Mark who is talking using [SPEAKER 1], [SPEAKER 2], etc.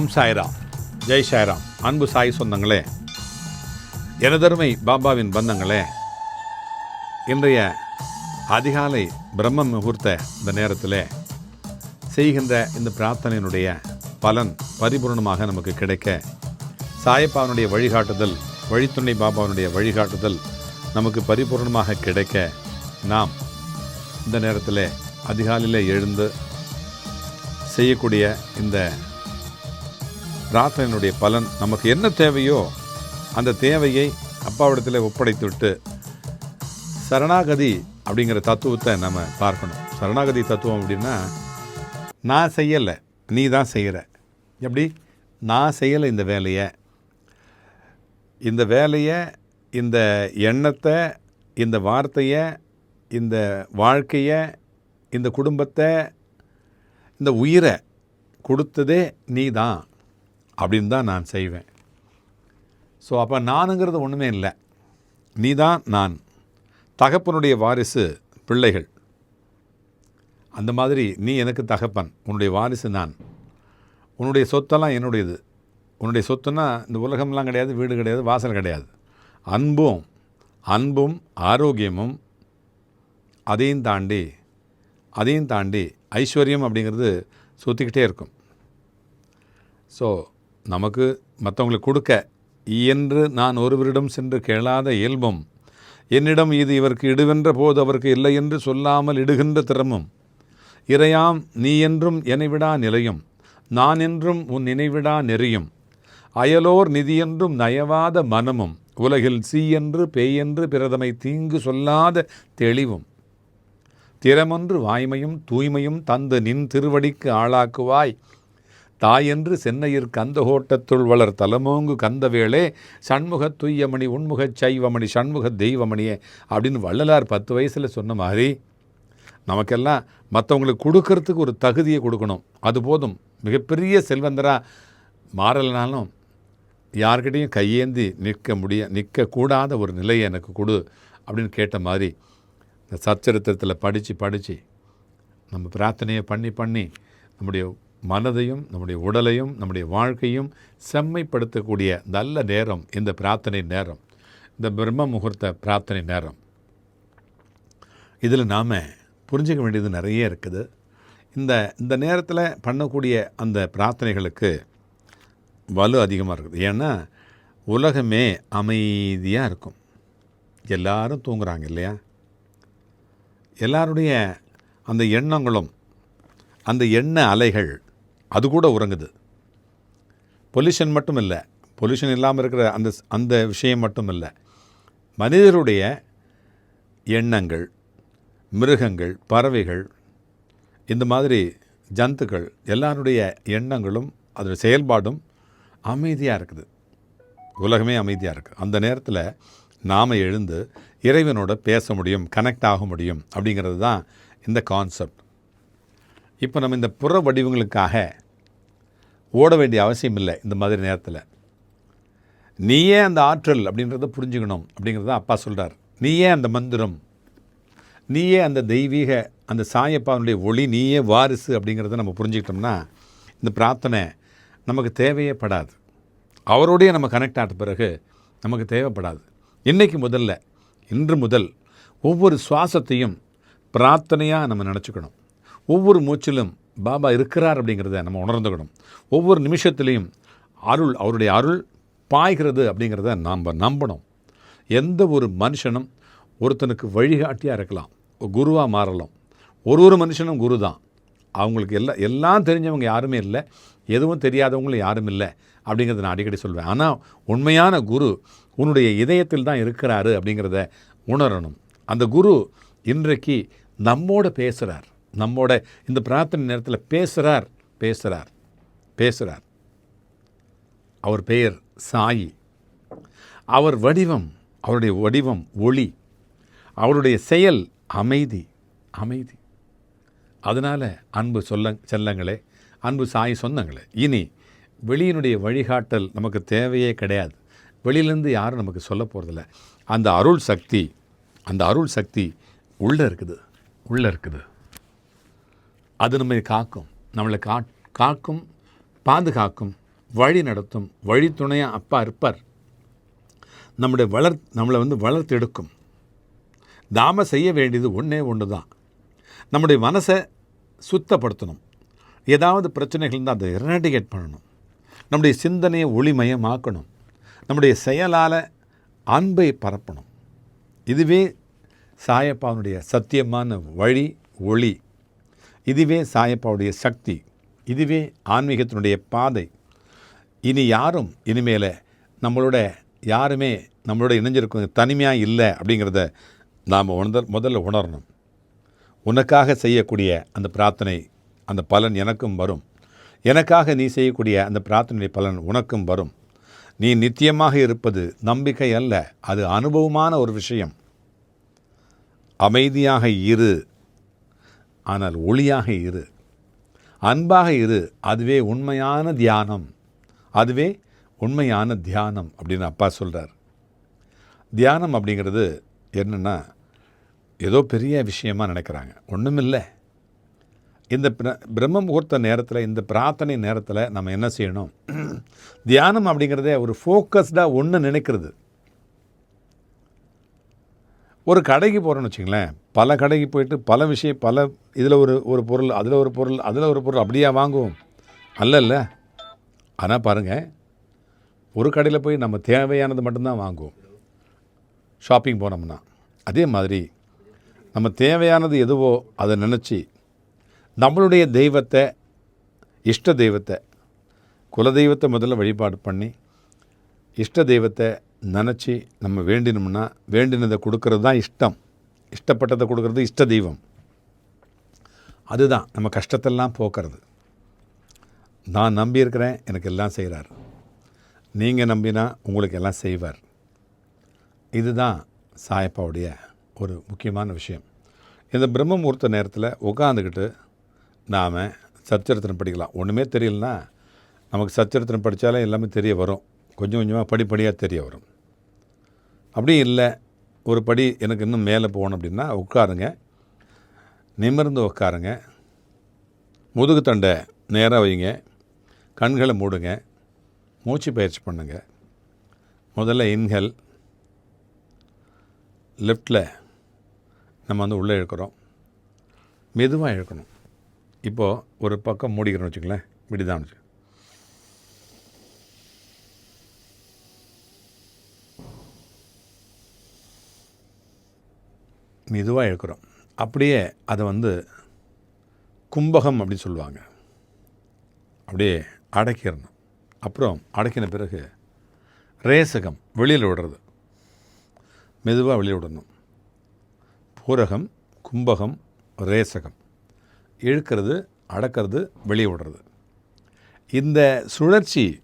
[SPEAKER 1] ஓம் சாய்ராம். ஜெய் சாய்ராம். அன்பு சாய் சொந்தங்களே எனதருமை பாபாவின் பந்தங்களே இன்றைய அதிகாலை பிரம்ம முகூர்த்த இந்த நேரத்தில் செய்கின்ற இந்த பிரார்த்தனையினுடைய பலன் பரிபூர்ணமாக நமக்கு கிடைக்க சாயப்பாவனுடைய வழிகாட்டுதல் வழித்துணை பாபாவினுடைய வழிகாட்டுதல் நமக்கு பரிபூர்ணமாக கிடைக்க நாம் இந்த நேரத்தில் அதிகாலையில் எழுந்து செய்யக்கூடிய இந்த பிரார்த்தனையினுடைய பலன் நமக்கு என்ன தேவையோ அந்த தேவையை அப்பாவிடத்தில் ஒப்படைத்து விட்டு சரணாகதி அப்படிங்கிற தத்துவத்தை நம்ம பார்க்கணும். சரணாகதி தத்துவம் அப்படின்னா நான் செய்யலை நீ தான் செய்கிற. எப்படி? நான் செய்யலை இந்த வேலையை. இந்த வேலையை இந்த எண்ணத்தை இந்த வார்த்தையை இந்த வாழ்க்கையை இந்த குடும்பத்தை இந்த உயிரை கொடுத்ததே நீ தான். அப்படின்னு தான் நான் செய்வேன். ஸோ அப்போ நானுங்கிறது ஒன்றுமே இல்லை. நீ தான் நான். தகப்பனுடைய வாரிசு பிள்ளைகள். அந்த மாதிரி நீ எனக்கு தகப்பன். உன்னுடைய வாரிசு நான். உன்னுடைய சொத்தெல்லாம் என்னுடையது. உன்னுடைய சொத்துன்னா இந்த உலகம்லாம் கிடையாது வீடு கிடையாது வாசல் கிடையாது. அன்பும் அன்பும் ஆரோக்கியமும் அதையும் தாண்டி அதையும் தாண்டி ஐஸ்வர்யம் அப்படிங்கிறது சுற்றிக்கிட்டே இருக்கும். ஸோ நமக்கு மற்றவங்களுக்கு கொடுக்க என்று நான் ஒருவரிடம் சென்று கேளாத இயல்பும் என்னிடம் இது இவருக்கு இடுவென்ற போது அவருக்கு இல்லை என்று சொல்லாமல் இடுகின்ற திறமும் இறையாம் நீ என்றும் என்னைவிடா நிலையும் நான் என்றும் உன் நினைவிடா நெறியும் அயலோர் நிதியென்றும் நயவாத மனமும் உலகில் சீ என்று பேயென்று பிரதமை தீங்கு சொல்லாத தெளிவும் திறமொன்று வாய்மையும் தூய்மையும் தந்து நின் திருவடிக்கு ஆளாக்குவாய் தாயென்று சென்னையிற் கந்தகோட்டத்துள் வளர் தலமோங்கு கந்தவேளே சண்முகத் துய்யமணி உண்முகச் சைவமணி சண்முக தெய்வமணியே அப்படின்னு வள்ளலார் பத்து வயசில் சொன்ன மாதிரி நமக்கெல்லாம் மற்றவங்களுக்கு கொடுக்கறதுக்கு ஒரு தகுதியை கொடுக்கணும். அது போதும். மிகப்பெரிய செல்வந்தராக மாறலைனாலும் யார்கிட்டையும் கையேந்தி நிற்க முடிய நிற்கக்கூடாத ஒரு நிலையை எனக்கு கொடு அப்படின்னு கேட்ட மாதிரி இந்த சச்சரித்திரத்தில் படித்து படித்து நம்ம பிரார்த்தனையை பண்ணி பண்ணி நம்முடைய மனதையும் நம்முடைய உடலையும் நம்முடைய வாழ்க்கையும் செம்மைப்படுத்தக்கூடிய நல்ல நேரம் இந்த பிரார்த்தனை நேரம். இந்த பிரம்ம முகூர்த்த பிரார்த்தனை நேரம். இதில் நாம் புரிஞ்சிக்க வேண்டியது நிறைய இருக்குது. இந்த இந்த நேரத்தில் பண்ணக்கூடிய அந்த பிரார்த்தனைகளுக்கு வலு அதிகமாக இருக்குது. ஏன்னா உலகமே அமைதியாக இருக்கும். எல்லாரும் தூங்குறாங்க இல்லையா? எல்லாருடைய அந்த எண்ணங்களும் அந்த எண்ண அலைகள் அது கூட உறங்குது. பொல்யூஷன் மட்டும் இல்லை. பொல்யூஷன் இல்லாமல் இருக்கிற அந்த அந்த விஷயம் மட்டும் இல்லை. மனிதருடைய எண்ணங்கள் மிருகங்கள் பறவைகள் இந்த மாதிரி ஜந்துக்கள் எல்லாருடைய எண்ணங்களும் அதோட செயல்பாடும் அமைதியாக இருக்குது. உலகமே அமைதியாக இருக்குது அந்த நேரத்தில் நாம் எழுந்து இறைவனோட பேச முடியும் கனெக்ட் ஆக முடியும் அப்படிங்கிறது தான் இந்த கான்செப்ட் இப்போ நம்ம இந்த புற வடிவங்களுக்காக ஓட வேண்டிய அவசியம் இல்லை இந்த மாதிரி நேரத்தில். நீயே அந்த ஆற்றல் அப்படின்றத புரிஞ்சுக்கணும் அப்படிங்கிறத அப்பா சொல்கிறார் நீயே அந்த மந்திரம் நீயே அந்த தெய்வீக அந்த சாயப்பாவனுடைய ஒளி நீயே வாரிசு அப்படிங்கிறத நம்ம புரிஞ்சுக்கிட்டோம்னா இந்த பிரார்த்தனை நமக்கு தேவையே படாது. அவரோடைய நம்ம கனெக்ட் ஆன பிறகு நமக்கு தேவைப்படாது. இன்றைக்கு முதல்ல இன்று முதல் ஒவ்வொரு சுவாசத்தையும் பிரார்த்தனையாக நம்ம நினச்சிக்கணும். ஒவ்வொரு மூச்சிலும் பாபா இருக்கிறார் அப்படிங்கிறத நம்ம உணர்ந்துக்கணும். ஒவ்வொரு நிமிஷத்துலேயும் அருள் அவருடைய அருள் பாய்கிறது அப்படிங்கிறத நாம் நம்பணும். எந்த ஒரு மனுஷனும் ஒருத்தனுக்கு வழிகாட்டியாக இருக்கலாம். குருவாக மாறலாம். ஒரு ஒரு மனுஷனும் குரு தான். அவங்களுக்கு எல்லாம் எல்லாம் தெரிஞ்சவங்க யாருமே இல்லை. எதுவும் தெரியாதவங்களும் யாரும் இல்லை அப்படிங்கிறத நான் அடிக்கடி சொல்வேன். ஆனால் உண்மையான குரு உன்னுடைய இதயத்தில் தான் இருக்கிறாரு அப்படிங்கிறத உணரணும். அந்த குரு இன்றைக்கு நம்மோட பேசுகிறார் நம்மோட இந்த பிரார்த்தனை நேரத்தில் பேசுகிறார் பேசுகிறார் பேசுகிறார் அவர் பெயர் சாயி. அவர் வடிவம் அவருடைய வடிவம் ஒளி. அவருடைய செயல் அமைதி அமைதி. அதனால் அன்பு சொல்ல செல்லங்களே அன்பு சாயி சொந்தங்களே இனி வெளியினுடைய வழிகாட்டல் நமக்கு தேவையே கிடையாது. வெளியிலேருந்து யாரும் நமக்கு சொல்ல போகிறதில்ல அந்த அருள் சக்தி அந்த அருள் சக்தி உள்ளே இருக்குது உள்ளே இருக்குது. அது நம்மை காக்கும். நம்மளை கா காக்கும் பாதுகாக்கும் வழி நடத்தும் வழித்துணையாக அப்பா இருப்பார். நம்முடைய வளர் நம்மளை வந்து வளர்த்தெடுக்கும் நாம் செய்ய வேண்டியது ஒன்றே ஒன்று தான் நம்முடைய மனசை சுத்தப்படுத்தணும். ஏதாவது பிரச்சனைகள் இருந்தால் அதை எரடிகேட் பண்ணணும். நம்முடைய சிந்தனையை ஒளிமயமாக்கணும். நம்முடைய செயலால் அன்பை பரப்பணும். இதுவே சாயப்பாவுடைய சத்தியமான வழி ஒளி. இதுவே சாயப்பாவுடைய சக்தி இதுவே ஆன்மீகத்தினுடைய பாதை. இனி யாரும் இனிமேல் நம்மளோட யாருமே நம்மளோட இணைஞ்சிருக்கும் தனிமையாக இல்லை அப்படிங்கிறத நாம் உணர் முதல்ல உணரணும். உனக்காக செய்யக்கூடிய அந்த பிரார்த்தனை அந்த பலன் எனக்கும் வரும். எனக்காக நீ செய்யக்கூடிய அந்த பிரார்த்தனை பலன் உனக்கும் வரும். நீ நித்தியமாக இருப்பது நம்பிக்கை அல்ல அது அனுபவமான ஒரு விஷயம். அமைதியாக இரு ஆனால் ஒளியாக இரு. அன்பாக இரு. அதுவே உண்மையான தியானம். அதுவே உண்மையான தியானம் அப்படின்னு அப்பா சொல்கிறார் தியானம் அப்படிங்கிறது என்னென்னா ஏதோ பெரிய விஷயமா நினைக்கிறாங்க. ஒன்றுமில்லை இந்த பிர- பிரம்ம முகூர்த்த நேரத்தில் இந்த பிரார்த்தனை நேரத்தில் நம்ம என்ன செய்யணும்? தியானம் அப்படிங்கிறதே ஒரு ஃபோக்கஸ்டாக ஒன்று நினைக்கிறது. ஒரு கடைக்கு போகிறோன்னு வச்சுங்களேன் பல கடைக்கு போயிட்டு பல விஷயம் பல இதில் ஒரு ஒரு பொருள் அதில் ஒரு பொருள் அதில் ஒரு பொருள் அப்படியா வாங்குவோம். அல்ல ஆனால் பாருங்கள் ஒரு கடையில் போய் நம்ம தேவையானது மட்டும்தான் வாங்குவோம். ஷாப்பிங் போனோம்னா. அதே மாதிரி நம்ம தேவையானது எதுவோ அதை நினச்சி நம்மளுடைய தெய்வத்தை இஷ்ட தெய்வத்தை குலதெய்வத்தை முதல்ல வழிபாடு பண்ணி இஷ்ட தெய்வத்தை நினச்சி நம்ம வேண்டினோம்னா வேண்டினதை கொடுக்கறது தான் இஷ்டம். இஷ்டப்பட்டதை கொடுக்கறது இஷ்ட தெய்வம். அதுதான் நம்ம கஷ்டத்தெல்லாம் போக்குறது. நான் நம்பியிருக்கிறேன் எனக்கு எல்லாம் செய்கிறார் நீங்கள் நம்பினா உங்களுக்கு எல்லாம் செய்வார். இதுதான் சாயப்பாவுடைய ஒரு முக்கியமான விஷயம். இந்த பிரம்ம முகூர்த்த நேரத்தில் உட்காந்துக்கிட்டு நாம் சச்சரித்திரம் படிக்கலாம். ஒன்றுமே தெரியலனா நமக்கு சச்சரித்திரம் படித்தாலே எல்லாமே தெரிய வரும். கொஞ்சம் கொஞ்சமாக படிப்படியாக தெரிய வரும். அப்படி இல்லை. ஒரு படி எனக்கு இன்னும் மேலே போகணும் அப்படின்னா உட்காருங்க. நிமிர்ந்து உட்காருங்க. முதுகு தண்டை நேராக வைங்க. கண்களை மூடுங்க. மூச்சு பயிற்சி பண்ணுங்க. முதல்ல இன்ஹெல் லெஃப்டில் நம்ம வந்து உள்ளே இழுக்கிறோம். மெதுவாக இழுக்கணும். இப்போது ஒரு பக்கம் மூடிக்கிறோம் வச்சுங்களேன் இப்படிதான் வச்சு மெதுவாக இழுக்கிறோம். அப்படியே அதை வந்து கும்பகம் அப்படின்னு சொல்லுவாங்க. அப்படியே அடக்கிடணும். அப்புறம் அடக்கின பிறகு ரேசகம் வெளியில் விடுறது. மெதுவாக வெளியே விடணும். பூரகம் கும்பகம் ரேசகம். இழுக்கிறது அடக்கிறது வெளியே விடுறது. இந்த சுழற்சி